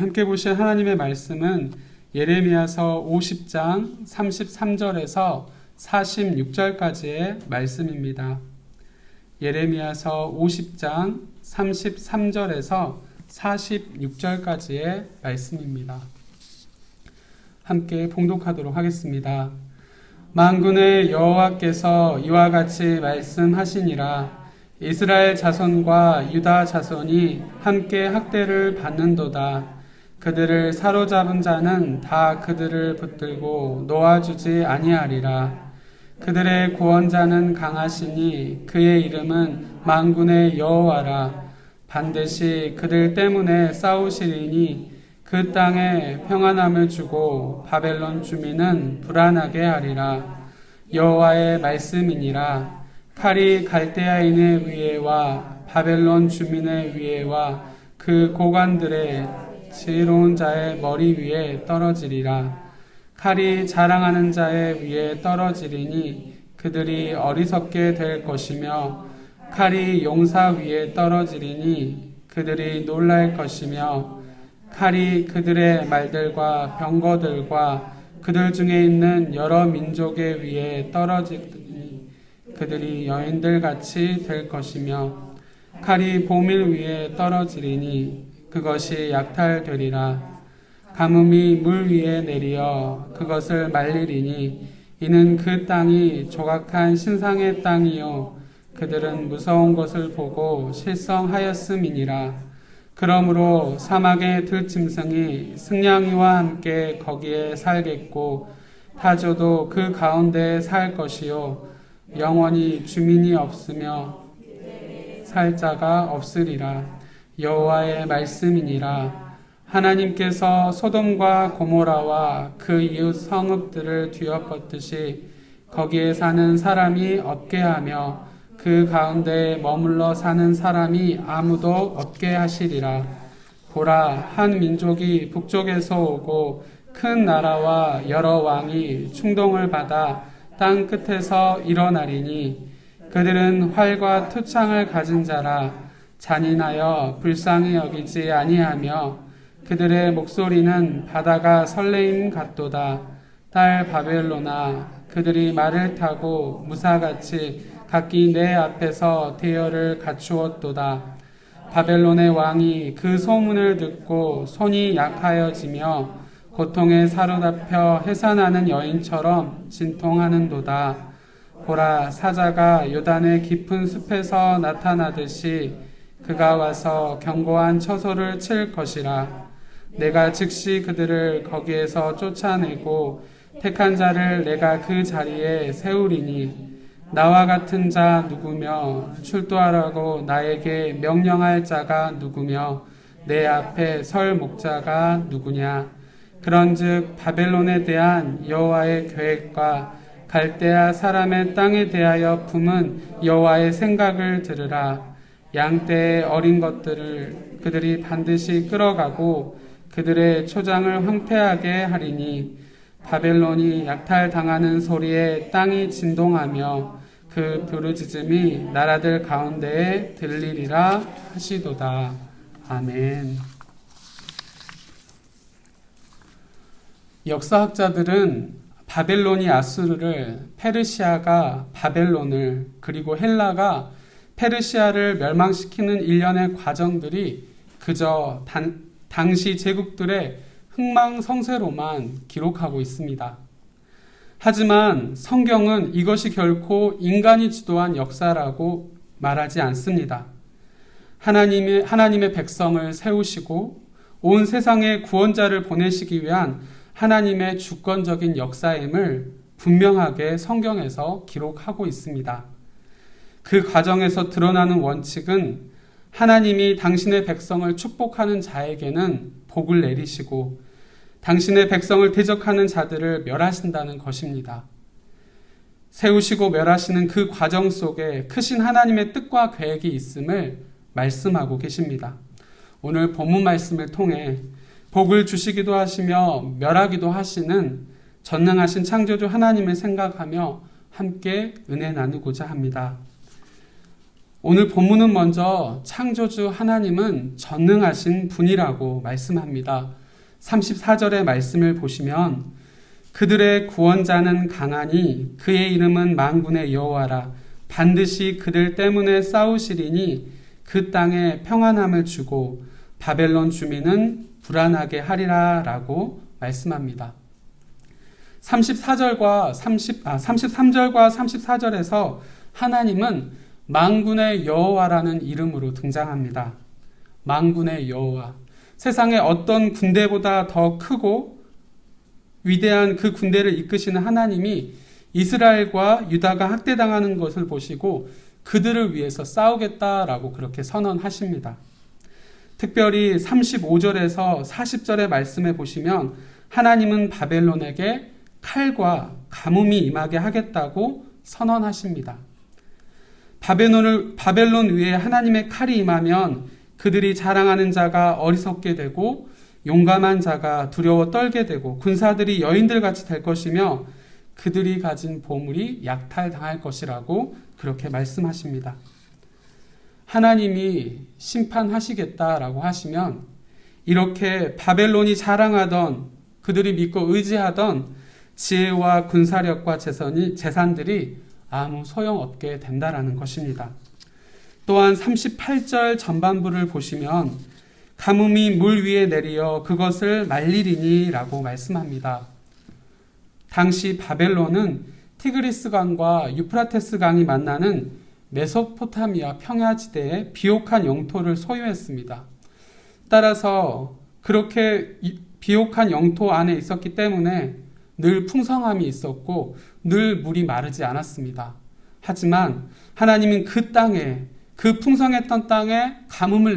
함께 보실 하나님의 말씀은 예레미야서 50장 33절에서 46절까지의 말씀입니다. 예레미야서 50장 33절에서 46절까지의 말씀입니다. 함께 봉독하도록 하겠습니다. 만군의 여호와께서 이와 같이 말씀하시니라 이스라엘 자손과 유다 자손이 함께 학대를 받는도다. 그들을 사로잡은 자는 다 그들을 붙들고 놓아주지 아니하리라. 그들의 구원자는 강하시니 그의 이름은 만군의 여호와라. 반드시 그들 때문에 싸우시리니 그 땅에 평안함을 주고 바벨론 주민은 불안하게 하리라. 여호와의 말씀이니라. 칼이 갈대아인의 위에와 바벨론 주민의 위에와 그 고관들의 지혜로운 자의 머리 위에 떨어지리라. 칼이 자랑하는 자의 위에 떨어지리니 그들이 어리석게 될 것이며 칼이 용사 위에 떨어지리니 그들이 놀랄 것이며 칼이 그들의 말들과 병거들과 그들 중에 있는 여러 민족의 위에 떨어지니 그들이 여인들 같이 될 것이며 칼이 보밀 위에 떨어지리니 그것이 약탈되리라. 가뭄이 물 위에 내리어 그것을 말리리니 이는 그 땅이 조각한 신상의 땅이요. 그들은 무서운 것을 보고 실성하였음이니라. 그러므로 사막의 들짐승이 승냥이와 함께 거기에 살겠고 타조도 그 가운데 살 것이요. 영원히 주민이 없으며 살 자가 없으리라 여호와의 말씀이니라 하나님께서 소돔과 고모라와 그 이웃 성읍들을 뒤엎었듯이 거기에 사는 사람이 없게 하며 그 가운데 머물러 사는 사람이 아무도 없게 하시리라. 보라, 한 민족이 북쪽에서 오고 큰 나라와 여러 왕이 충동을 받아 땅 끝에서 일어나리니 그들은 활과 투창을 가진 자라 잔인하여 불쌍히 여기지 아니하며 그들의 목소리는 바다가 설레임 같도다. 딸 바벨로나 그들이 말을 타고 무사같이 각기 내 앞에서 대열을 갖추었도다. 바벨론의 왕이 그 소문을 듣고 손이 약하여지며 고통에 사로잡혀 해산하는 여인처럼 진통하는도다. 보라 사자가 요단의 깊은 숲에서 나타나듯이 그가 와서 견고한 처소를 칠 것이라. 내가 즉시 그들을 거기에서 쫓아내고 택한 자를 내가 그 자리에 세우리니 나와 같은 자 누구며 출두하라고 나에게 명령할 자가 누구며 내 앞에 설 목자가 누구냐 그런즉 바벨론에 대한 여호와의 계획과 갈대아 사람의 땅에 대하여 품은 여호와의 생각을 들으라 양떼의 어린 것들을 그들이 반드시 끌어가고 그들의 초장을 황폐하게 하리니 바벨론이 약탈당하는 소리에 땅이 진동하며 그 부르짖음이 나라들 가운데에 들리리라 하시도다. 아멘. 역사학자들은 바벨론이 아수르를, 페르시아가 바벨론을, 그리고 헬라가 페르시아를 멸망시키는 일련의 과정들이 그저 단, 당시 제국들의 흥망성쇠로만 기록하고 있습니다. 하지만 성경은 이것이 결코 인간이 주도한 역사라고 말하지 않습니다. 하나님의, 하나님의 백성을 세우시고 온 세상에 구원자를 보내시기 위한 하나님의 주권적인 역사임을 분명하게 성경에서 기록하고 있습니다. 그 과정에서 드러나는 원칙은 하나님이 당신의 백성을 축복하는 자에게는 복을 내리시고 당신의 백성을 대적하는 자들을 멸하신다는 것입니다. 세우시고 멸하시는 그 과정 속에 크신 하나님의 뜻과 계획이 있음을 말씀하고 계십니다. 오늘 본문 말씀을 통해 복을 주시기도 하시며 멸하기도 하시는 전능하신 창조주 하나님을 생각하며 함께 은혜 나누고자 합니다. 오늘 본문은 먼저 창조주 하나님은 전능하신 분이라고 말씀합니다. 34절의 말씀을 보시면 그들의 구원자는 강하니 그의 이름은 만군의 여호와라 반드시 그들 때문에 싸우시리니 그 땅에 평안함을 주고 바벨론 주민은 불안하게 하리라라고 말씀합니다. 34절과 30, 아, 33절과 34절에서 하나님은 망군의 여호와라는 이름으로 등장합니다. 망군의 여호와. 세상에 어떤 군대보다 더 크고 위대한 그 군대를 이끄시는 하나님이 이스라엘과 유다가 학대당하는 것을 보시고 그들을 위해서 싸우겠다라고 그렇게 선언하십니다. 특별히 35절에서 40절의 말씀에 보시면 하나님은 바벨론에게 칼과 가뭄이 임하게 하겠다고 선언하십니다. 바벨론을, 바벨론 위에 하나님의 칼이 임하면 그들이 자랑하는 자가 어리석게 되고 용감한 자가 두려워 떨게 되고 군사들이 여인들 같이 될 것이며 그들이 가진 보물이 약탈당할 것이라고 그렇게 말씀하십니다. 하나님이 심판하시겠다라고 하시면 이렇게 바벨론이 자랑하던 그들이 믿고 의지하던 지혜와 군사력과 재산이, 재산들이 아무 소용없게 된다라는 것입니다. 또한 38절 전반부를 보시면 가뭄이 물 위에 내리어 그것을 말리리니라고 말씀합니다. 당시 바벨론은 티그리스 강과 유프라테스 강이 만나는 메소포타미아 평야 지대의 비옥한 영토를 소유했습니다. 따라서 그렇게 비옥한 영토 안에 있었기 때문에 늘 풍성함이 있었고 늘 물이 마르지 않았습니다. 하지만 하나님은 그 땅에 그 풍성했던 땅에 가뭄을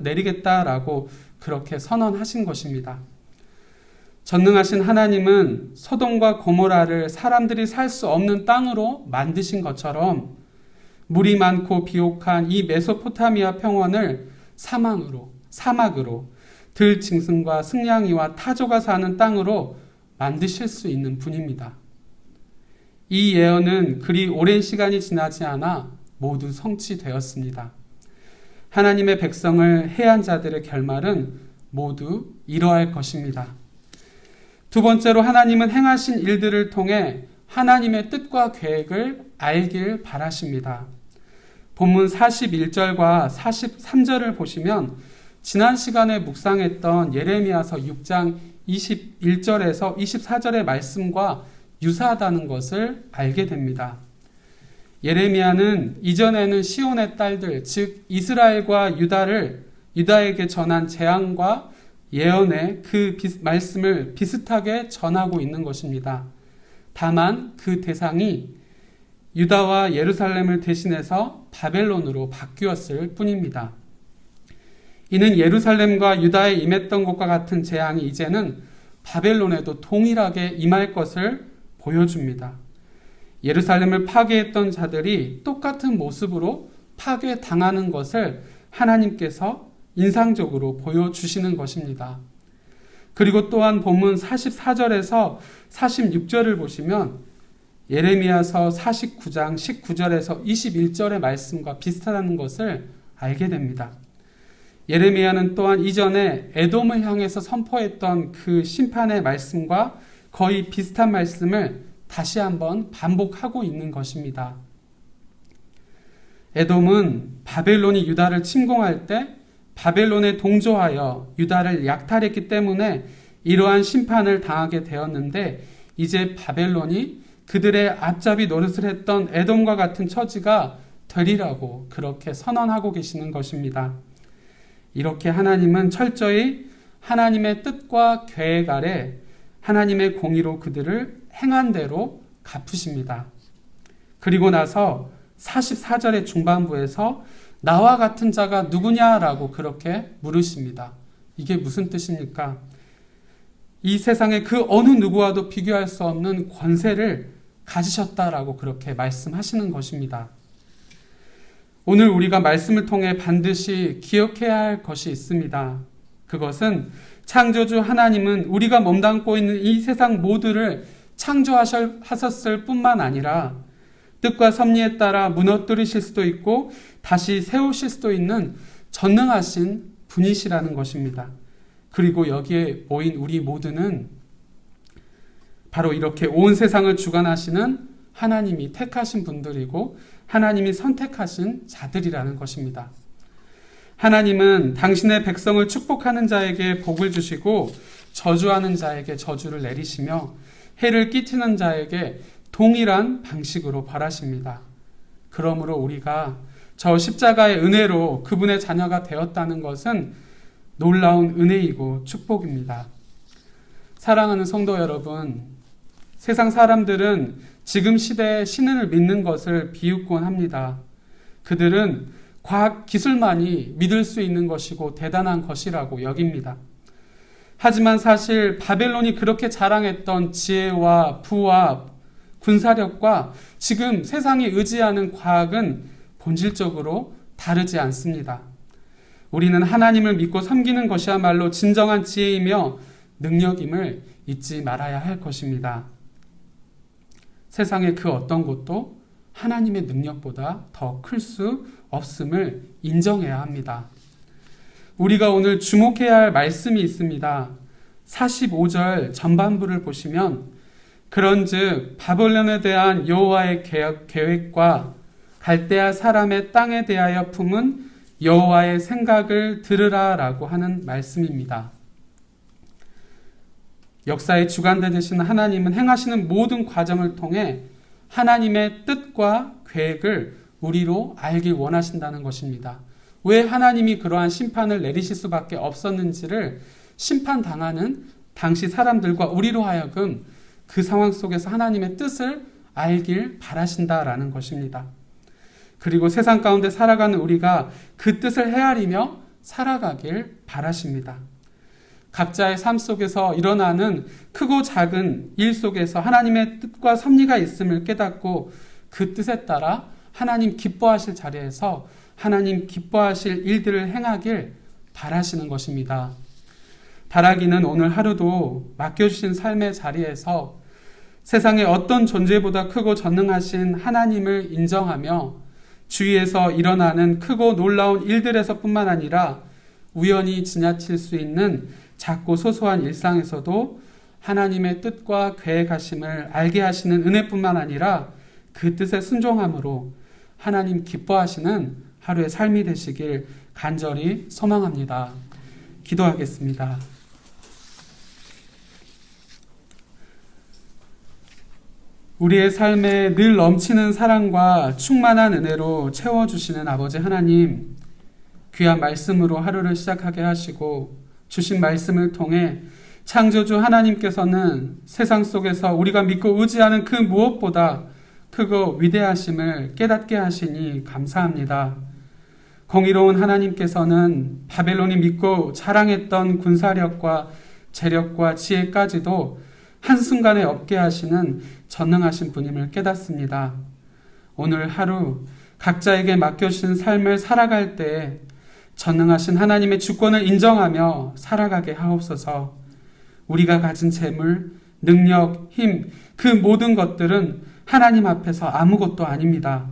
내리겠다라고 그렇게 선언하신 것입니다. 전능하신 하나님은 소돔과 고모라를 사람들이 살 수 없는 땅으로 만드신 것처럼 물이 많고 비옥한 이 메소포타미아 평원을 사망으로 사막으로 들 짐승과 승냥이와 타조가 사는 땅으로 만드실 수 있는 분입니다. 이 예언은 그리 오랜 시간이 지나지 않아 모두 성취되었습니다. 하나님의 백성을 해한 자들의 결말은 모두 이러할 것입니다. 두 번째로 하나님은 행하신 일들을 통해 하나님의 뜻과 계획을 알길 바라십니다. 본문 41절과 43절을 보시면 지난 시간에 묵상했던 예레미야서 6장 21절에서 24절의 말씀과 유사하다는 것을 알게 됩니다. 예레미야는 이전에는 시온의 딸들, 즉 이스라엘과 유다를 유다에게 전한 재앙과 예언의 그 비, 말씀을 비슷하게 전하고 있는 것입니다. 다만 그 대상이 유다와 예루살렘을 대신해서 바벨론으로 바뀌었을 뿐입니다. 이는 예루살렘과 유다에 임했던 것과 같은 재앙이 이제는 바벨론에도 동일하게 임할 것을 보여줍니다. 예루살렘을 파괴했던 자들이 똑같은 모습으로 파괴당하는 것을 하나님께서 인상적으로 보여주시는 것입니다. 그리고 또한 본문 44절에서 46절을 보시면 예레미야서 49장 19절에서 21절의 말씀과 비슷하다는 것을 알게 됩니다. 예레미야는 또한 이전에 에돔을 향해서 선포했던 그 심판의 말씀과 거의 비슷한 말씀을 다시 한번 반복하고 있는 것입니다. 에돔은 바벨론이 유다를 침공할 때 바벨론에 동조하여 유다를 약탈했기 때문에 이러한 심판을 당하게 되었는데 이제 바벨론이 그들의 앞잡이 노릇을 했던 에돔과 같은 처지가 되리라고 그렇게 선언하고 계시는 것입니다. 이렇게 하나님은 철저히 하나님의 뜻과 계획 아래 하나님의 공의로 그들을 행한 대로 갚으십니다. 그리고 나서 44절의 중반부에서 나와 같은 자가 누구냐라고 그렇게 물으십니다. 이게 무슨 뜻입니까? 이 세상의 그 어느 누구와도 비교할 수 없는 권세를 가지셨다라고 그렇게 말씀하시는 것입니다. 오늘 우리가 말씀을 통해 반드시 기억해야 할 것이 있습니다. 그것은 창조주 하나님은 우리가 몸담고 있는 이 세상 모두를 창조하셨을 뿐만 아니라 뜻과 섭리에 따라 무너뜨리실 수도 있고 다시 세우실 수도 있는 전능하신 분이시라는 것입니다. 그리고 여기에 모인 우리 모두는 바로 이렇게 온 세상을 주관하시는 하나님이 택하신 분들이고 하나님이 선택하신 자들이라는 것입니다. 하나님은 당신의 백성을 축복하는 자에게 복을 주시고 저주하는 자에게 저주를 내리시며 해를 끼치는 자에게 동일한 방식으로 벌하십니다. 그러므로 우리가 저 십자가의 은혜로 그분의 자녀가 되었다는 것은 놀라운 은혜이고 축복입니다. 사랑하는 성도 여러분, 세상 사람들은 지금 시대에 신을 믿는 것을 비웃곤 합니다. 그들은 과학 기술만이 믿을 수 있는 것이고 대단한 것이라고 여깁니다. 하지만 사실 바벨론이 그렇게 자랑했던 지혜와 부와 군사력과 지금 세상이 의지하는 과학은 본질적으로 다르지 않습니다. 우리는 하나님을 믿고 섬기는 것이야말로 진정한 지혜이며 능력임을 잊지 말아야 할 것입니다. 세상의 그 어떤 것도 하나님의 능력보다 더 클 수 없음을 인정해야 합니다. 우리가 오늘 주목해야 할 말씀이 있습니다. 45절 전반부를 보시면 그런즉 바벨론에 대한 여호와의 계획과 갈대아 사람의 땅에 대하여 품은 여호와의 생각을 들으라라고 하는 말씀입니다. 역사의 주관대 되시는 하나님은 행하시는 모든 과정을 통해 하나님의 뜻과 계획을 우리로 알길 원하신다는 것입니다. 왜 하나님이 그러한 심판을 내리실 수밖에 없었는지를 심판당하는 당시 사람들과 우리로 하여금 그 상황 속에서 하나님의 뜻을 알길 바라신다라는 것입니다. 그리고 세상 가운데 살아가는 우리가 그 뜻을 헤아리며 살아가길 바라십니다. 각자의 삶 속에서 일어나는 크고 작은 일 속에서 하나님의 뜻과 섭리가 있음을 깨닫고 그 뜻에 따라 하나님 기뻐하실 자리에서 하나님 기뻐하실 일들을 행하길 바라시는 것입니다. 바라기는 오늘 하루도 맡겨주신 삶의 자리에서 세상의 어떤 존재보다 크고 전능하신 하나님을 인정하며 주위에서 일어나는 크고 놀라운 일들에서 뿐만 아니라 우연히 지나칠 수 있는 작고 소소한 일상에서도 하나님의 뜻과 계획하심을 알게 하시는 은혜뿐만 아니라 그 뜻에 순종함으로 하나님 기뻐하시는 하루의 삶이 되시길 간절히 소망합니다. 기도하겠습니다. 우리의 삶에 늘 넘치는 사랑과 충만한 은혜로 채워주시는 아버지 하나님, 귀한 말씀으로 하루를 시작하게 하시고, 주신 말씀을 통해 창조주 하나님께서는 세상 속에서 우리가 믿고 의지하는 그 무엇보다 크고 위대하심을 깨닫게 하시니 감사합니다. 공의로운 하나님께서는 바벨론이 믿고 자랑했던 군사력과 재력과 지혜까지도 한순간에 없게 하시는 전능하신 분임을 깨닫습니다. 오늘 하루 각자에게 맡겨주신 삶을 살아갈 때 전능하신 하나님의 주권을 인정하며 살아가게 하옵소서 우리가 가진 재물, 능력, 힘, 그 모든 것들은 하나님 앞에서 아무것도 아닙니다.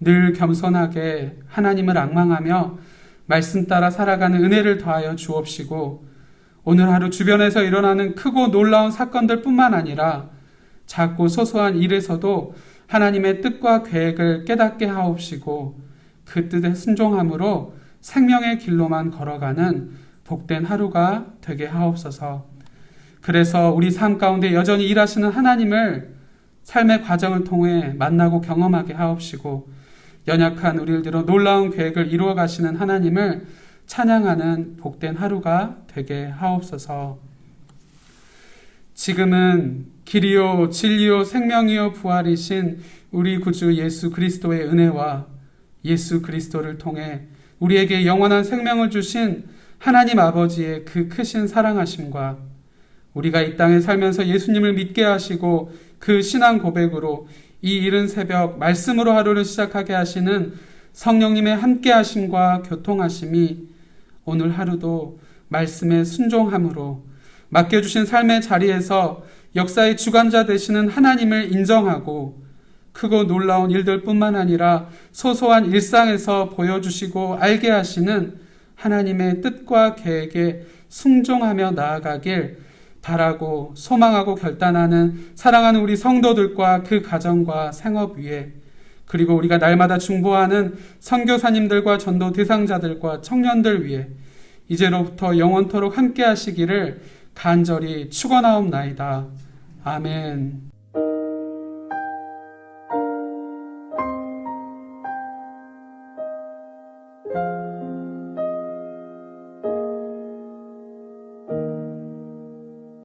늘 겸손하게 하나님을 악망하며 말씀 따라 살아가는 은혜를 더하여 주옵시고 오늘 하루 주변에서 일어나는 크고 놀라운 사건들 뿐만 아니라 작고 소소한 일에서도 하나님의 뜻과 계획을 깨닫게 하옵시고 그 뜻에 순종함으로 생명의 길로만 걸어가는 복된 하루가 되게 하옵소서. 그래서 우리 삶 가운데 여전히 일하시는 하나님을 삶의 과정을 통해 만나고 경험하게 하옵시고 연약한 우리를 들어 놀라운 계획을 이루어 가시는 하나님을 찬양하는 복된 하루가 되게 하옵소서. 지금은 길이요 진리요 생명이요 부활이신 우리 구주 예수 그리스도의 은혜와 예수 그리스도를 통해 우리에게 영원한 생명을 주신 하나님 아버지의 그 크신 사랑하심과 우리가 이 땅에 살면서 예수님을 믿게 하시고 그 신앙 고백으로 이 이른 새벽 말씀으로 하루를 시작하게 하시는 성령님의 함께 하심과 교통하심이 오늘 하루도 말씀에 순종함으로 맡겨주신 삶의 자리에서 역사의 주관자 되시는 하나님을 인정하고 크고 놀라운 일들뿐만 아니라 소소한 일상에서 보여주시고 알게 하시는 하나님의 뜻과 계획에 순종하며 나아가길 바라고 소망하고 결단하는 사랑하는 우리 성도들과 그 가정과 생업 위에 그리고 우리가 날마다 중보하는 선교사님들과 전도 대상자들과 청년들 위해 이제로부터 영원토록 함께 하시기를 간절히 축원하옵나이다. 아멘.